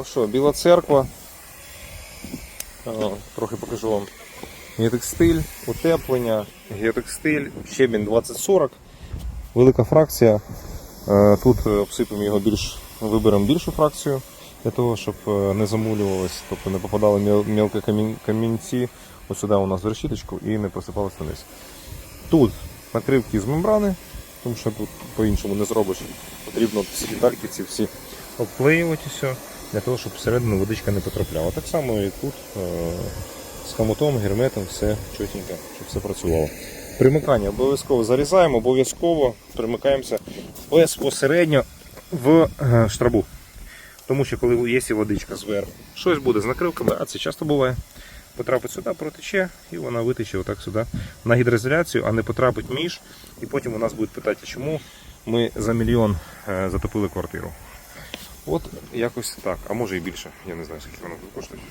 Ну що, Біла церква. Трохи покажу вам. Геотекстиль, утеплення, геотекстиль, щебінь 2040. Велика фракція. Е, Тут е, обсипемо його більш, виберемо більшу фракцію для того, щоб е, не замулювалось, тобто не попадали мілкі камінці ось сюди у нас в решіточку і не просипалось вниз. Тут накривки з мембрани, тому що тут по-іншому не зробиш. Потрібно всі детальки ці всі обклеювати все, для того, щоб всередину водичка не потрапляла. Так само і тут е, з хамутом, герметом, все чотенько, щоб все працювало. Примикання обов'язково зарізаємо, обов'язково примикаємося безпосередньо в е, штрабу. Тому що коли є водичка зверху, щось буде з накривками, а це часто буває. Потрапить сюди, протече, і вона витече отак сюди на гідроізоляцію, а не потрапить між. І потім у нас будуть питати, чому ми за мільйон е, затопили квартиру. От якось так, а може і більше. Я не знаю, скільки воно буде коштує.